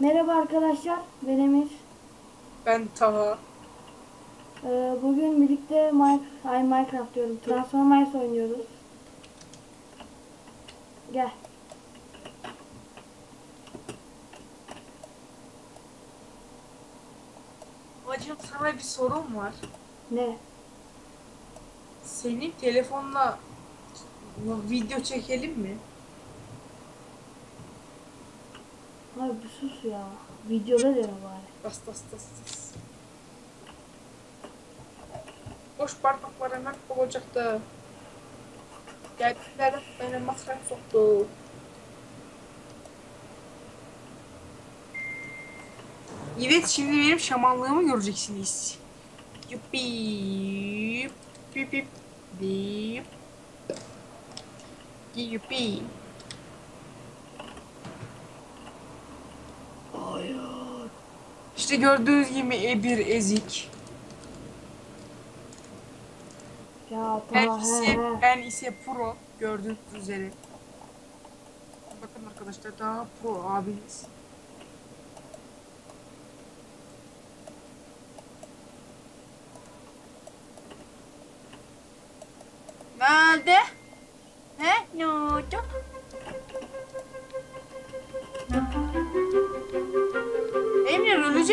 Merhaba arkadaşlar, ben Emir. Ben Taha. Ee, bugün birlikte Minecraft, ay Minecraft diyorum, Transformers oynuyoruz. Gel. Bacım sana bir sorum var. Ne? Senin telefonla video çekelim mi? Ay bir sus ya. Videoda deme bari. Bas bas bas bas. Boş bardaklar hemen olacaktı. Geldiler beni masraf soktu. Evet şimdi benim şamanlığımı göreceksiniz. Yuppi. Yip. Yip. Yuppi. Hayır. İşte gördüğünüz gibi e, bir ezik. Ya Ben ise, ben ise pro gördüğünüz üzere. Bakın arkadaşlar daha pro abiniz. Ne oldu? He? Ne oldu?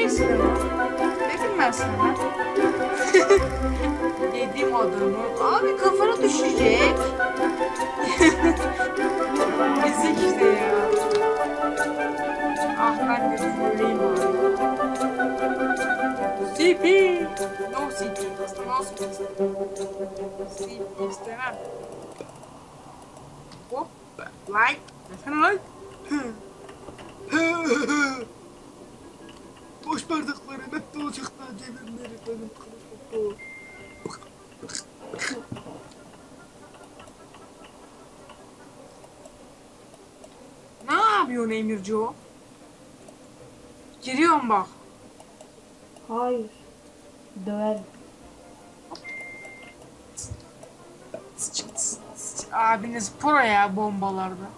Ama. Dedim ben sana. Yedim adamı. Abi kafana düşecek. Ezik işte ya. Ah ben de söyleyeyim abi. CP. No. Aslında no CP. CP istemem. Hop. Like. Mesela like. Boş bardakları hep dolacaklar cebimleri benim kılıfım. Ne yapıyorsun Emirco? Giriyorum bak. Hayır. Döverim. Abiniz pro ya bombalarda.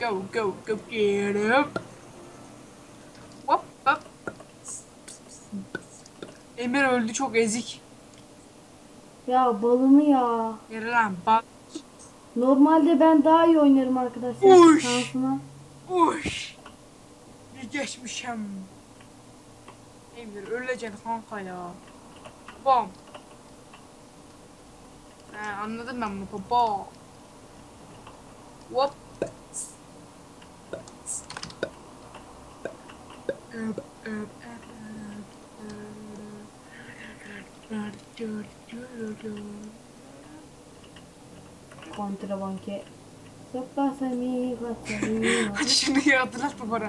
Go go go get up. Hop hop. Emir öldü çok ezik. Ya balını ya. Yere lan bak. Normalde ben daha iyi oynarım arkadaşlar. Uş. Şansıma. Uş. Bir geçmişim. Emir öleceksin kanka ya. Bom. He anladım ben bunu baba. Hop. Sopasami, kasami. Hadi şunu ya hatırlatma bana.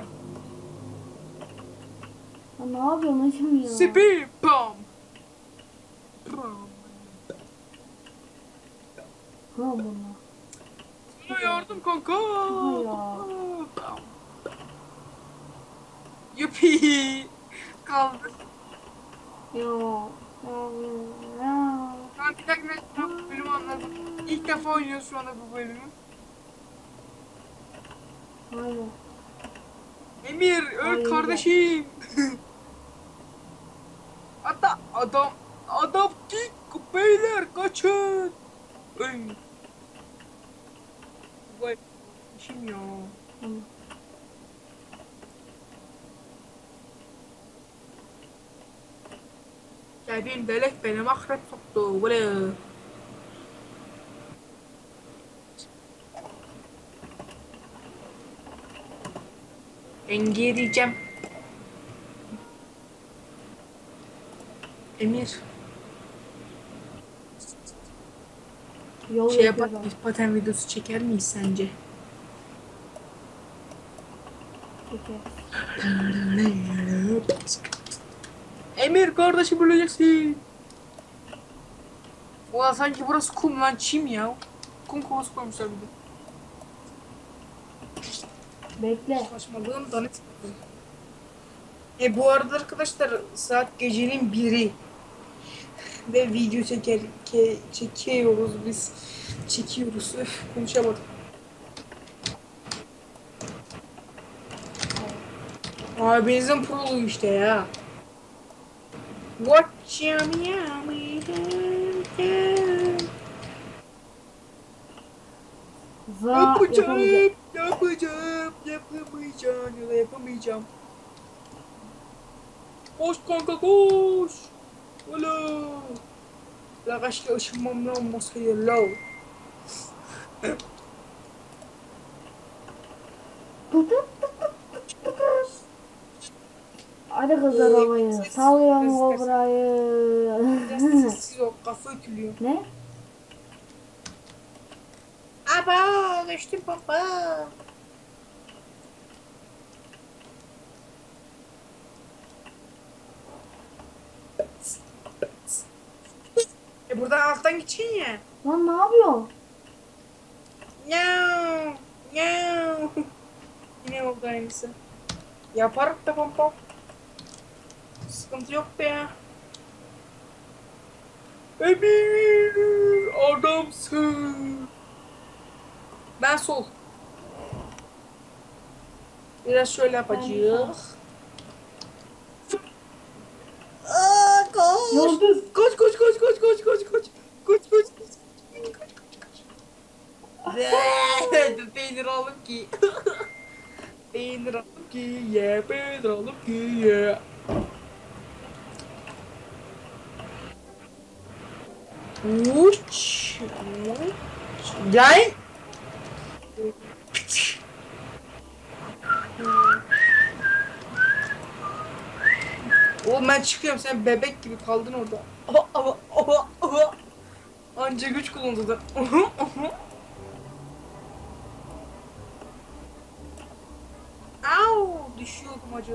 Ya ne yapıyorsun hacım ya? Sipi. Ha bunlar. Sana yardım kanka. ya. Yupi. Kaldı. Ya. Ya. Bir ben bu bölümü anladım. İlk defa oynuyoruz şu anda bu bölümü. Aynen. Emir öl Hayır. kardeşim. Hatta adam adam kick beyler kaçın. Öl. Vay. Kim ya? Tamam. Delek beni mahrep soktu. Böyle. Ben gireceğim. Emir Yol şey yapar? Paten videosu çeker miyiz sence? Çeker. Emir kardeşim öleceksin. Ulan sanki burası kum lan çim ya. Kum kovası koymuşlar bir de. Bekle. Saçmalığın danı çıktı. E bu arada arkadaşlar saat gecenin biri. Ve video çeker, ke, çekiyoruz biz. Çekiyoruz. Öf, konuşamadım. Abinizin prolu işte ya. Watch yummy yummy. Za. Yapacağım, yapacağım, yapamayacağım yapamayacağım. Koş kanka koş. Alo. La kaçta ışınmam lan masaya lav. Tut Hadi kızlar havayı. Sallıyorum kobrayı. Ol kafa ütülüyor. ne? Aba düştüm baba. E buradan alttan geçin ya. Lan ne yapıyorsun? Nyau, nyau. Yine oldu aynısı. Yaparım da pompa. Sıkıntı yok be ya. Emir adamsın. Ben sol. Biraz şöyle yapacağız. Aa, koş. Yıldız. Koş koş koş koş koş koş koş. Koş koş koş. Peynir alıp ki. peynir alıp ki ye, peynir alıp ki ye. Gel. Oğlum ben çıkıyorum sen bebek gibi kaldın orada. Aha, aha, aha, aha. Anca güç aha. Au, düşüyordum acı.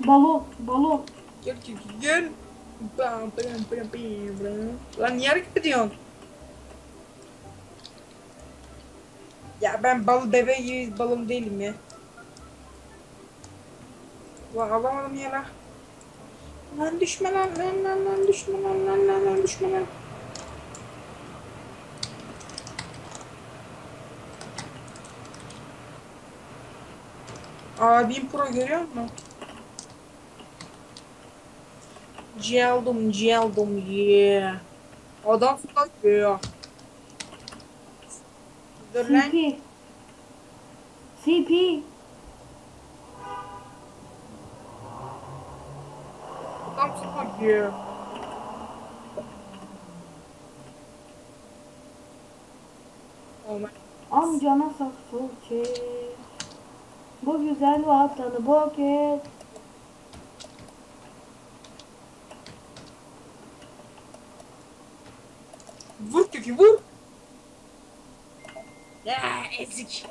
Balon. Balon. Gel gel gel. Bam, bam, bam, bam. Lan niye hareket ediyorsun? Ya ben bal bebe gibi balım değilim ya. Lan alamadım ya lan. Lan düşme lan lan lan lan düşme lan lan lan lan düşme lan. Abim pro görüyor musun? Geldim geldim yeah. Adam yeah. Dur lan. CP. CP. Adam yeah. Oh. Amcana saksı çek. Bu güzel vatanı bok et. Vur vur. Ya ezik.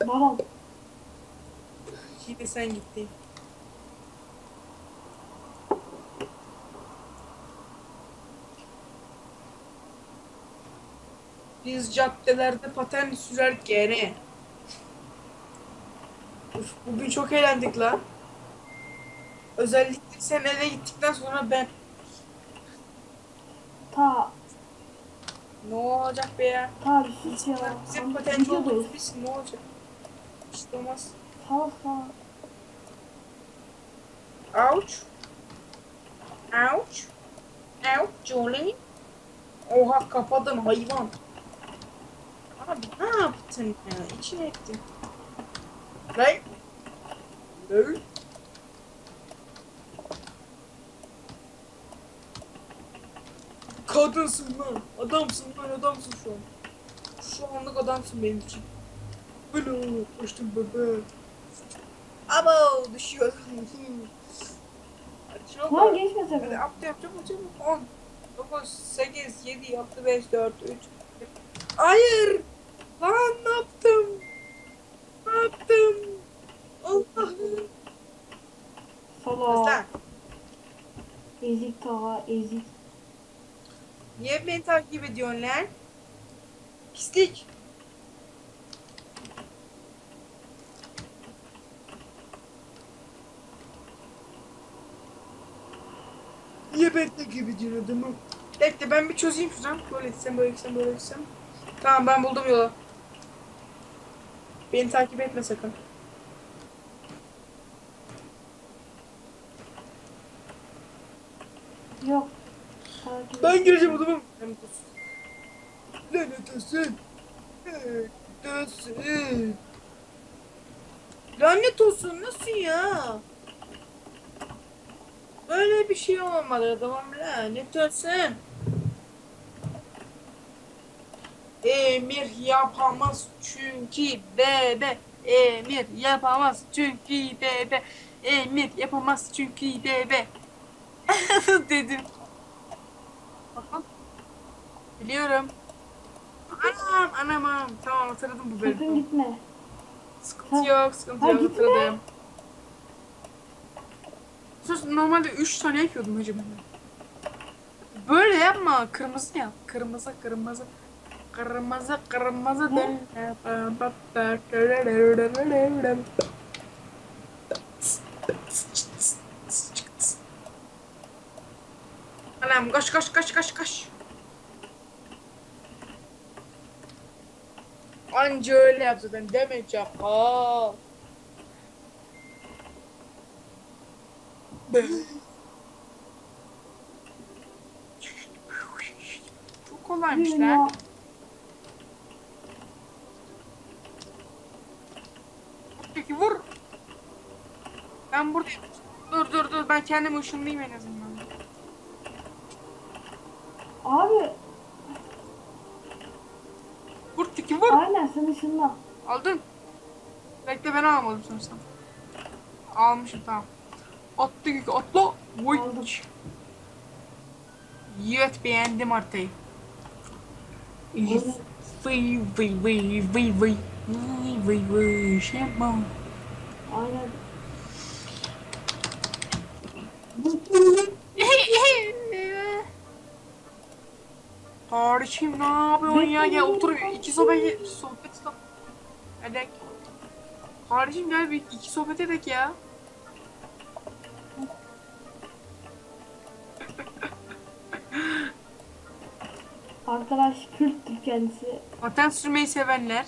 Balon. Yine sen gittin. Biz caddelerde paten sürerken Uf, bugün çok eğlendik la. Özellikle sen eve gittikten sonra ben Ta. ne olacak be ya? Ta bir sus ya. Bizim videodayız. olduğumuz biz ne olacak? İşte olmaz. Salak salak. Ouch. Ouch. Ouch Julie. Oha kapadın hayvan. Abi ne yaptın ya? İçine ettin. Lan. Lan. Kadınsın lan. Adamsın lan adamsın şu an. Şu anlık adamsın benim için. Böyle açtım bebe. Abo düşüyor. Mu? geçme Hadi sakın. aptal yapacağım hocam. 10, 9, 8, 7, 6, 5, 4, 3. Hayır. Lan ne yaptım? Ne yaptım? Allah'ım. Salak. Sen Ezik ta ezik. niye beni takip ediyorsun lan? Pislik. Niye ben de gibi adamı? Bekle ben bir çözeyim şuradan. Böyle gitsem böyle gitsem böyle gitsem. Tamam ben buldum yolu. Beni takip etme sakın. Yok. Takip Ben gireceğim adamım. Lanet olsun. Lanet olsun. Lanet olsun. Lanet olsun nasıl ya? Böyle bir şey olmadı adamım lanet olsun. Emir yapamaz çünkü bebe. Emir yapamaz çünkü bebe. Emir yapamaz çünkü bebe. Dedim. Bakın. Biliyorum. Anam anamam. Tamam hatırladım bu Sakın bölümü. gitme. Sıkıntı Ha. yok, sıkıntı Ha, yok gitme. hatırladım. Sus normalde 3 tane yapıyordum hacım. Böyle yapma. Kırmızı yap. Kırmızı kırmızı. Kırmızı kırmızı. Ne? Anam koş koş koş koş koş. Anca öyle yap zaten deme çakal. Çok kolaymış lan. Ben buradayım. Dur dur dur ben kendimi ışınlayayım en azından. Abi Vur tiki vur. aynen sen ışınla. Aldın. Bekle ben almadım sanırsam. Almışım tamam. Attı yükü atla. Aldım. Evet beğendim haritayı. Vıy vıy vıy vıy vıy. Vıy vıy vıy. Şey yapma. Aynen. Kardeşim ne yapıyorsun ya? Gel otur iki sohbet sohbet stop. Hadi. Kardeşim gel bir iki sohbet edek ya. Arkadaş Kürttür kendisi. Patent sürmeyi sevenler.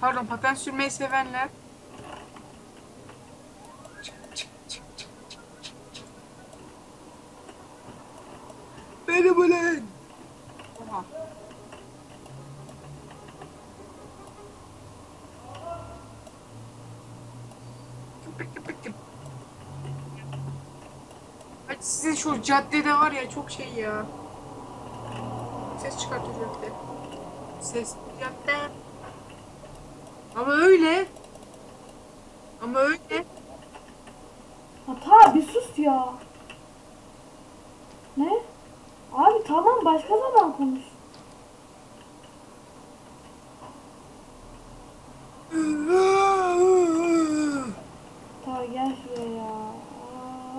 Pardon patent sürmeyi sevenler. Oha. Köpek köpek. Ay sizin şu caddede var ya çok şey ya. Ses çıkartıyor cadde. Ses cadde. Ama öyle. Ama öyle. Hata bir sus ya. Ne? Abi tamam başka zaman konuş. Ta gel şuraya ya.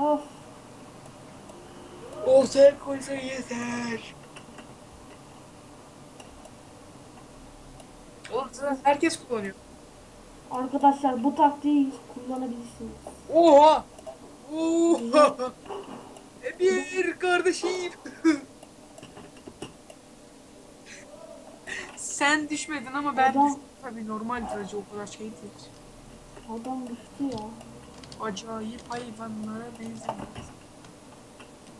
Of. Ortaya koysa yeter. Oğlum zaten herkes kullanıyor. Arkadaşlar bu taktiği kullanabilirsiniz. Oha! Oha! Emir kardeşim. Sen düşmedin ama ben Adam- düştüm. Tabii normaldir acı o kadar şey değil. Adam düştü ya. Acayip hayvanlara benzemez.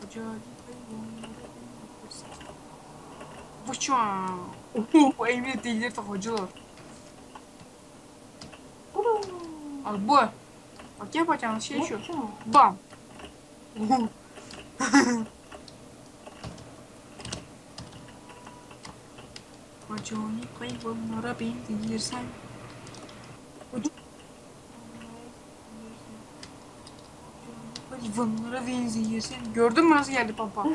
Acayip hayvanlara benzemez. Bıçağı. Bu emniyet değildir takıcılar. Bura. Al bu. Bak yapacağın şey şu. Bam. Acayip hayvanlara benzersen. Hayvanlara benzersen. Gördün mü nasıl geldi pampa?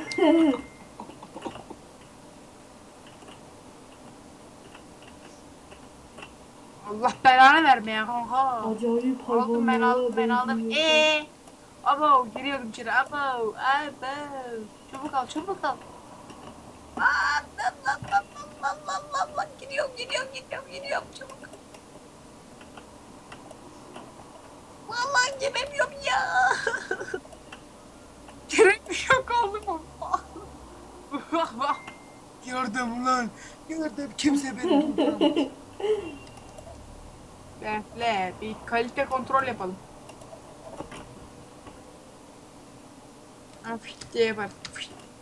Allah belanı vermeye kanka. Acayip Aldım ben aldım ben aldım. Eee. Abo giriyorum içeri. Abo. Abo. Çabuk al çabuk al. Aa, Gidiyorum gidiyorum gidiyorum gidiyorum çabuk. Vallahi Yememiyorum ya. Gerek yok oğlum. Gördüm lan. Gördüm. Kimse beni durduramaz. Bekle. Bir kalite kontrol yapalım. Ha fişt diye yapar.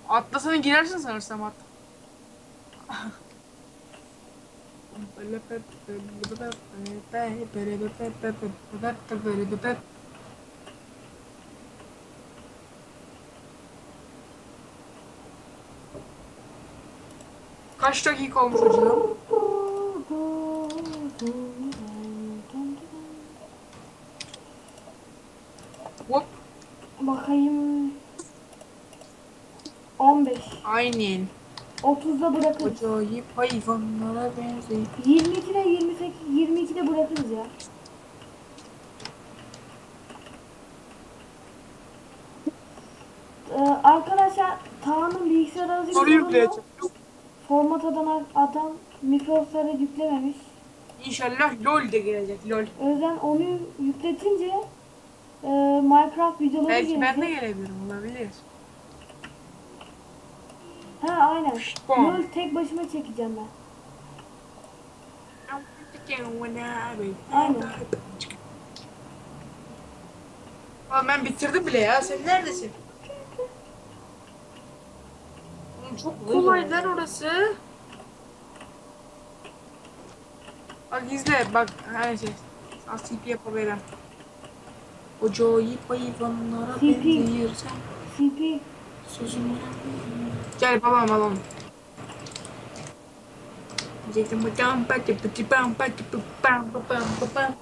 Atlasana girersin sanırsam at. Kaç dakika olmuş hocam? Hop. Bakayım. 15. Aynen. 30'da bırakırız. Acayip hayvanlara benziyor. 22'de 28, 22'de bırakırız ya. Ee, arkadaşlar Kaan'ın bilgisayar azıcık Soru yükleyeceğim. Format atan adam Microsoft'a yüklememiş. İnşallah LOL de gelecek LOL. O yüzden onu yükletince e, Minecraft videoları Belki ben de gelecek. gelebilirim olabilir. Aynen. Bom. LOL tek başıma çekeceğim ben. Aynen. Aa, ben bitirdim bile ya. Sen neredesin? Oğlum çok kolay lan orası. Bak izle bak her şey. Sana CP yapabilirim. Acayip hayvanlara CP. benziyorsan CP sözümü Gel babam pam pam.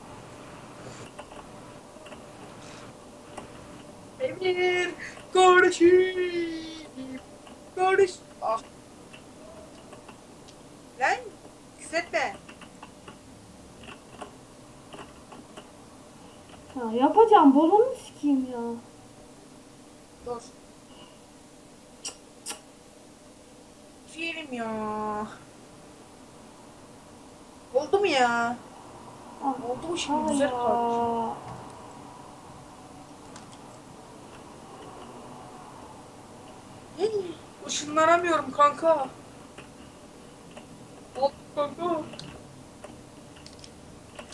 Emir kardeşim. Kardeş. Ah. Lan küfretme. ha, yapacağım bolunu sikeyim ya. Dur. Üfleyelim ya. Oldu mu ya? Ah, Oldu mu şimdi ha güzel. Hey, Işınlanamıyorum kanka. Hop kanka.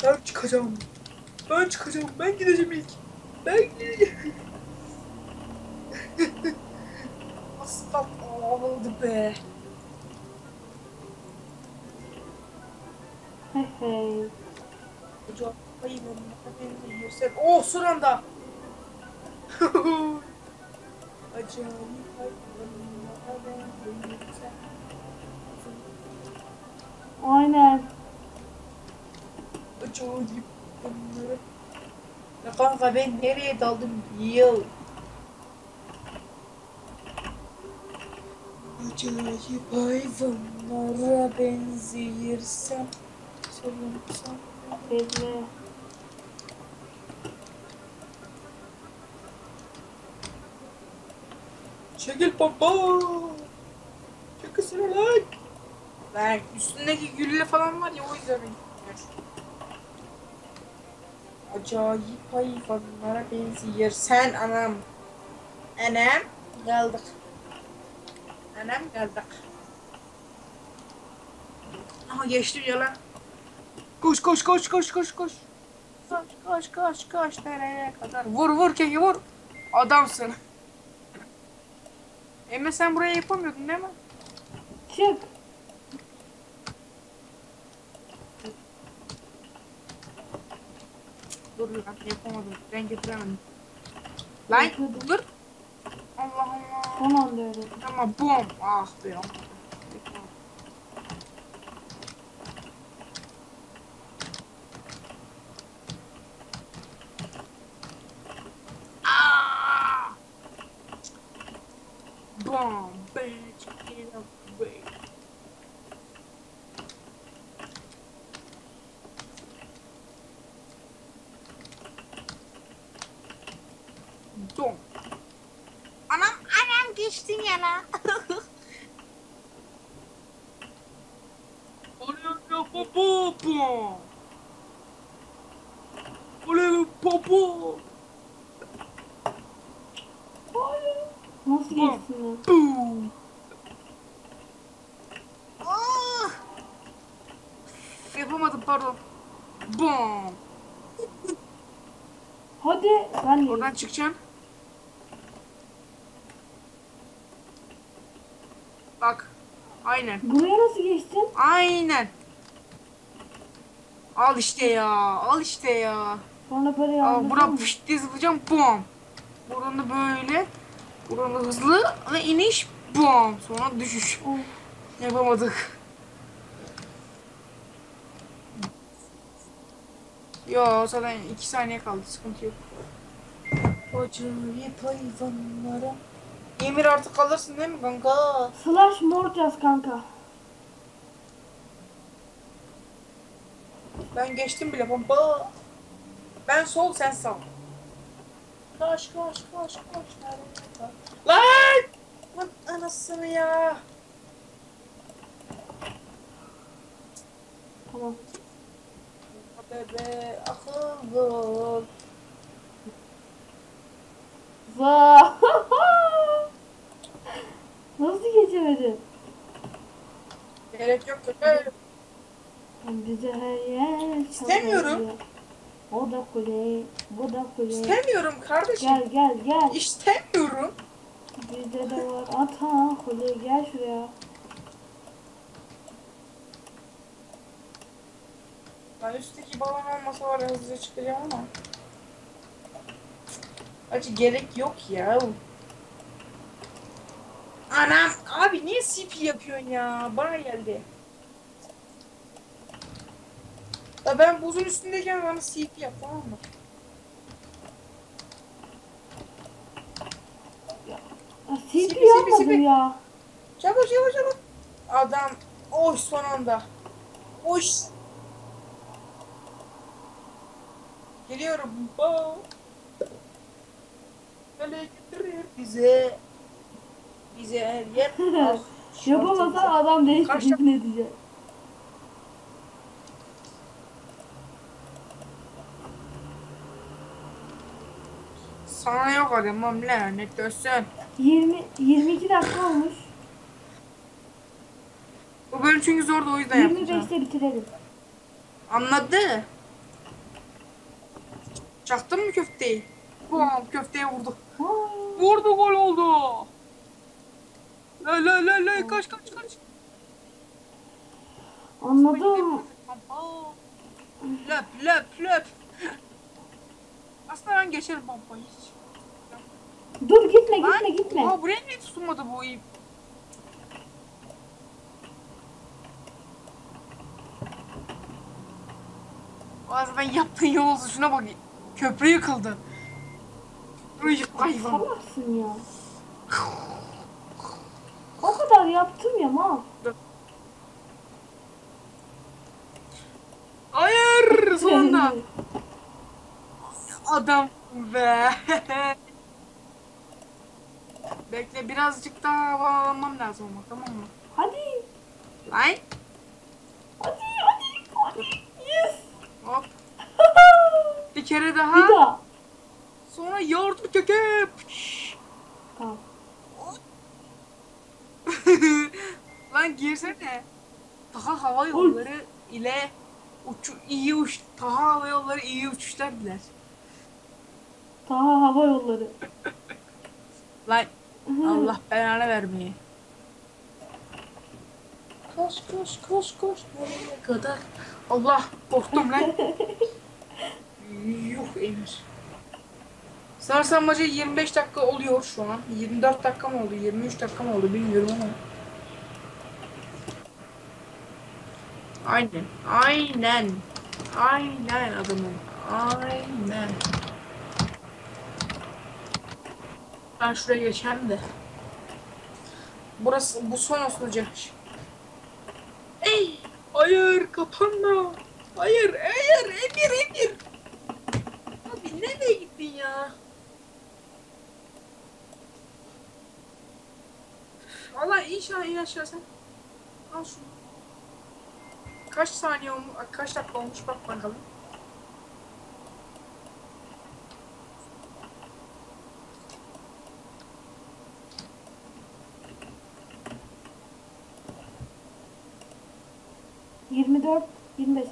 Ben çıkacağım. Ben çıkacağım. Ben gideceğim ilk. Ben gideceğim. Asfalt oldu be. Hayır ben. Oh son. Acayip. Aynen. Acayip. Ya kanka ben nereye daldım yıl. Acayip hayvanlara benziyorsam Sorumsam Bekle. Çekil baba Çekilsene lan Lan üstündeki gülle falan var ya o yüzden beni Acayip hayvanlara benziyor. Sen anam. Anam geldik. Anam geldik. Aha geçtim ya lan. Koş koş koş koş koş koş. Koş koş koş koş nereye kadar. Vur vur keki vur. Adamsın. Emre sen buraya yapamıyordun değil mi? Çık. Dur lan yapamadım. Ben getiremedim. Lan dur. Allah Allah. Son anda öyle. Ama bom. Ah be. geçtin yana. Nasıl geçsin? Boom. Oh. Yapamadım pardon. Boom. Hadi ben Oradan çıkacağım. Aynen. Buraya nasıl geçtin? Aynen. Al işte ya. Al işte ya. Sonra parayı Al aldın. buradan pışt diye zıplayacağım. Bom. Buradan da böyle. Buradan da hızlı ve iniş. Bom. Sonra düşüş. Of. Yapamadık. Yo zaten 2 saniye kaldı. Sıkıntı yok. Acayip hayvanlara. Emir artık kalırsın değil mi kanka? Slash mort yaz kanka. Ben geçtim bile baba. Ben sol sen sağ. Koş koş koş koş. Lan! Lan anasını ya. Tamam. Bebe akıllı. Va. nasıl geçemedin? Gerek yok. Bize her yer İstemiyorum. çalıyor. O da kule, bu da kule. İstemiyorum kardeşim. Gel gel gel. İstemiyorum. Bizde de var ata kule gel şuraya. Ben üstteki balon olmasa var ya hızlıca çıkacağım ama. Acı gerek yok ya. Anam abi niye CP yapıyorsun ya? Bana geldi. Ya ben buzun üstündeyken bana CP yap tamam mı? Sipi, CP sipi, yapmadım ya. Çabuk çabuk çabuk. Adam oş son anda. Oş. Geliyorum. Ba. Böyle getirir bize. Ah, Yapamasa şartımıza. adam değişti Kaç ne diyecek. Sana yok adamım lanet olsun. 20 22 dakika olmuş. Bu bölüm çünkü zordu o yüzden yapacağım. 25'te bitirelim. Anladı. Çaktın mı köfteyi? Bam köfteye vurdu. Vurdu gol oldu. La la la la kaç kaç kaç. Anladım. Löp löp löp. Aslında ben geçerim pompayı hiç. Dur gitme gitme gitme. Aa, buraya niye tutunmadı bu ip? Bazen ben yaptığın yol şuna bak. Köprü yıkıldı. Köprü yıktı hayvan. Salaksın ya. O kadar yaptım ya mal. Hayır sonunda. Adam be. Bekle birazcık daha havalanmam lazım ama tamam mı? Hadi. Lan Hadi hadi hadi. Yes. hop bir kere daha. Bir daha. Sonra yardım köke. Tamam. Lan girsene. Taha Hava Yolları ile uçu iyi uç Taha Hava Yolları iyi uçuşlar diler. Taha hava yolları. Lan Allah belanı vermeye. Koş koş koş koş nereye kadar? Allah korktum lan. Yuh Emir. Sarsamacı 25 dakika oluyor şu an. 24 dakika mı oldu? 23 dakika mı oldu bilmiyorum ama. Aynen. Aynen. Aynen adamım. Aynen. Ben şuraya geçeyim de. Burası bu son olacak. Ey! Hayır kapanma. Hayır, hayır, Emir, Emir. Abi nereye gittin ya? Valla inşallah in sen. Al şunu kaç saniye olmuş, kaç dakika olmuş bak bakalım. Yirmi dört, yirmi beş.